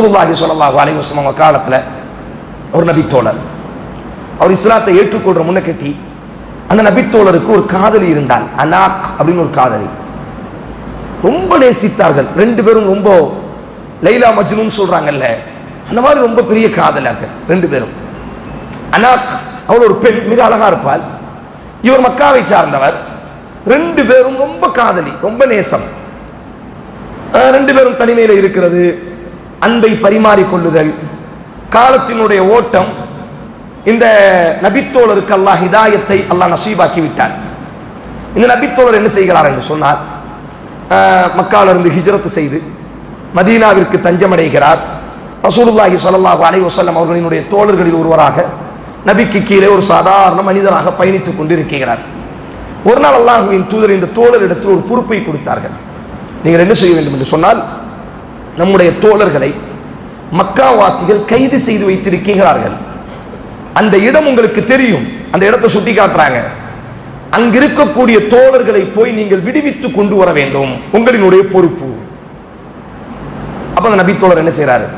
ரசூலுல்லாஹி சொல்லல்லாஹு அலைவசம் அவங்க காலத்தில் ஒரு நபித்தோழர். அவர் இஸ்லாத்தை ஏற்றுக்கொள்கிற முன்ன கட்டி அந்த நபித்தோழருக்கு ஒரு காதலி இருந்தால் அனாக் அப்படின்னு ஒரு காதலி. ரொம்ப நேசித்தார்கள். ரெண்டு பேரும் ரொம்ப லைலா மஜ்னூன் சொல்கிறாங்கல்ல அந்த மாதிரி ரொம்ப பெரிய காதலார்கள் ரெண்டு பேரும். அனாக் அவள் ஒரு பெண் மிக அழகாக இருப்பாள். இவர் மக்காவை சார்ந்தவர். ரெண்டு பேரும் ரொம்ப காதலி ரொம்ப நேசம். ரெண்டு பேரும் தனிமையில் இருக்கிறது. அன்பை பரிமாறிக்கொள்ளுதல். காலத்தினுடைய ஓட்டம் இந்த நபித்தோழருக்கு அல்லாஹ் ஹிதாயத்தை அல்லாஹ் நசீபாக்கி விட்டார் இந்த நபித்தோழர் என்ன செய்கிறார் என்று சொன்னார் மக்காலிருந்து ஹிஜரத்து செய்து மதீனாவிற்கு தஞ்சமடைகிறார். ரசூலுல்லாஹி சல்லாஹூ அலைஹி வசல்லம் அவர்களினுடைய தோழர்களில் ஒருவராக நபிக்கு கீழே ஒரு சாதாரண மனிதராக பயணித்துக் கொண்டிருக்கிறார். ஒரு நாள் அல்லாஹுவின் தூதர் இந்த தோழரிடத்தில் ஒரு பொறுப்பை கொடுத்தார்கள். நீங்கள் என்ன செய்ய வேண்டும் என்று சொன்னால் நம்முடைய தோழர்களை மக்காவாசிகள் கைது செய்து வைத்திருக்கிறார்கள். அந்த இடம் உங்களுக்கு தெரியும். அந்த இடத்தை சுட்டி காட்டுறாங்க. அங்க இருக்கக்கூடிய தோழர்களை போய் நீங்கள் விடுவித்து கொண்டு வர வேண்டும். உங்களினுடைய பொறுப்பு. அப்ப அந்த நபி தோழர் என்ன செய்யறாரு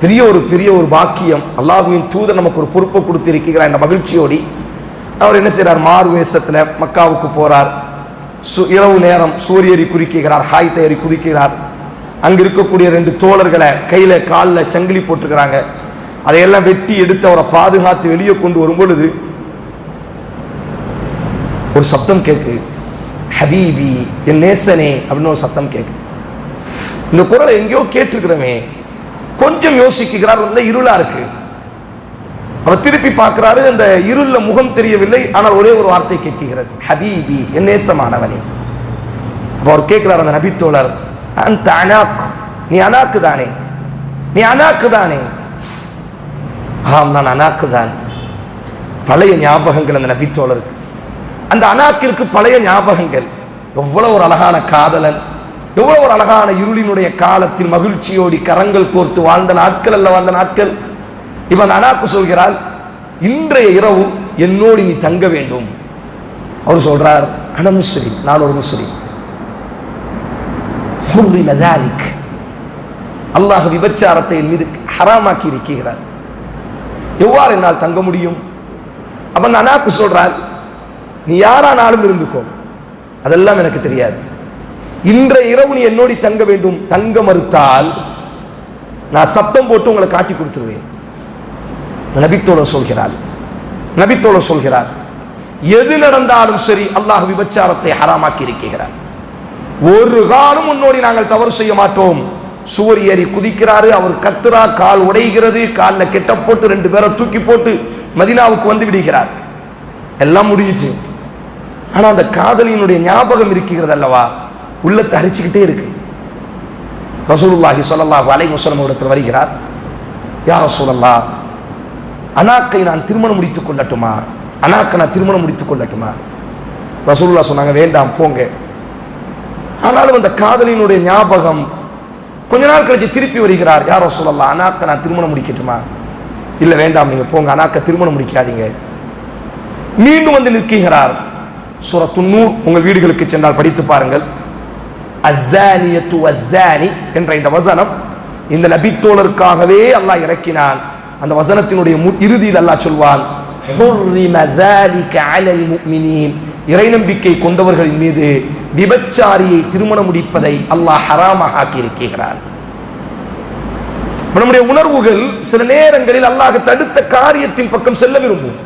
பெரிய ஒரு பெரிய ஒரு பாக்கியம். அல்லாஹுவின் தூதர் நமக்கு ஒரு பொறுப்பை கொடுத்திருக்கிறார் இந்த மகிழ்ச்சியோடி அவர் என்ன செய்யறார் மாறு வேஷத்துல மக்காவுக்கு போறார். சு- இரவு நேரம் சூரியரி குறிக்கிறார் ஹாய் தயாரி குதிக்கிறார். அங்க இருக்கக்கூடிய ரெண்டு தோழர்களை கையில காலில் சங்கிலி போட்டிருக்கிறாங்க. அதையெல்லாம் வெட்டி எடுத்து அவரை பாதுகாத்து வெளியே கொண்டு வரும் பொழுது ஒரு சப்தம் கேக்கு. ஹபீபி என் நேசனே அப்படின்னு ஒரு சத்தம் கேக்கு. இந்த குரலை எங்கேயோ கேட்டிருக்கிறோமே. கொஞ்சம் யோசிக்கிறார் நல்ல இருளா இருக்கு. அவர் திருப்பி பார்க்கிறாரு அந்த இருள்ல முகம் தெரியவில்லை ஆனால் ஒரே ஒரு வார்த்தை கேட்கிறது ஹபீபி என் நேசமானவனே. அவர் கேட்கிறார் அந்த நபித்தோழர் அந்த அனாக் நீ அனாக்கு தானே. நீ அனாக்கு தானே. ஆம் நான் அனாக்கு தான். பழைய ஞாபகங்கள் அந்த நபித்தோழருக்கு. அந்த அனாக்கிற்கு பழைய ஞாபகங்கள். எவ்வளவு ஒரு அழகான காதலன். எவ்வளவு ஒரு அழகான இருளினுடைய காலத்தில் மகிழ்ச்சியோடி கரங்கள் கோர்த்து வாழ்ந்த நாட்கள் அல்ல வாழ்ந்த நாட்கள்? இவன் அனாக்கு சொல்கிறாள் இன்றைய இரவு என்னோடு நீ தங்க வேண்டும். அவர் சொல்றார் அன நான் ஒரு முஸ்லீம். ஹுர்ரிம தாலிக் அல்லாஹ் விபச்சாரத்தை மீது ஹராமாக்கி இருக்கிறார். எவ்வாறு என்னால் தங்க முடியும்? அவன் அனாக்கு சொல்றார் நீ யாரானாலும் இருந்துக்கோ. அதெல்லாம் எனக்கு தெரியாது. இன்றைய இரவு நீ என்னோடி தங்க வேண்டும். தங்க மறுத்தால் நான் சத்தம் போட்டு உங்களை காட்டி கொடுத்துருவேன். நபித்தோட சொல்கிறார் நபித்தோட சொல்கிறார் எது நடந்தாலும் சரி அல்லாஹ் விபச்சாரத்தை ஹராமாக்கி இருக்கிறார். ஒரு காலம் முன்னோடி நாங்கள் தவறு செய்ய மாட்டோம். சுவர் ஏறி குதிக்கிறாரு அவர் கத்துறா கால் உடைகிறது காலில் கெட்ட போட்டு ரெண்டு பேரை தூக்கி போட்டு மதினாவுக்கு வந்து விடுகிறார். எல்லாம் முடிஞ்சிச்சு. ஆனா அந்த காதலியினுடைய ஞாபகம் இருக்கிறது அல்லவா? உள்ளத்தை அரிச்சுக்கிட்டே இருக்கு. ரசூலுல்லாஹி சொல்லல்லாஹு அலைஹி வஸல்லம் இடத்தில் வருகிறார். யா ரசூலல்லாஹ் அனாக்கை நான் திருமணம் முடித்துக் கொள்ளட்டுமா? அனாக்கை நான் திருமணம் முடித்துக் கொள்ளட்டுமா? ரசூலுல்லாஹ் சொன்னாங்க வேண்டாம் போங்க. ஆனாலும் அந்த காதலினுடைய ஞாபகம் கொஞ்ச நாள் கழிச்சு திருப்பி வருகிறார். யாரோ சொல்லலாம் அனாக்க நான் திருமணம் முடிக்கட்டுமா? இல்லை வேண்டாம் நீங்கள் போங்க அனாக்க திருமணம் முடிக்காதீங்க. மீண்டும் வந்து நிற்கிறார். சூரத்துன்னூர் உங்கள் வீடுகளுக்கு சென்றால் படித்து பாருங்கள். அசானியத்து அசானி என்ற இந்த வசனம் இந்த நபித்தோழருக்காகவே அல்லாஹ் இறக்கினான். அந்த வசனத்தினுடைய மு- இறுதியில் அல்லாஹ் சொல்வான் இறை நம்பிக்கை கொண்டவர்களின் மீது விபச்சாரியை திருமணம் முடிப்பதை அல்லாஹ் ஹராமாக்கி இருக்கிறார் நம்முடைய உணர்வுகள் சில நேரங்களில் அல்லாஹ் தடுத்த காரியத்தின் பக்கம் செல்ல விரும்பும்.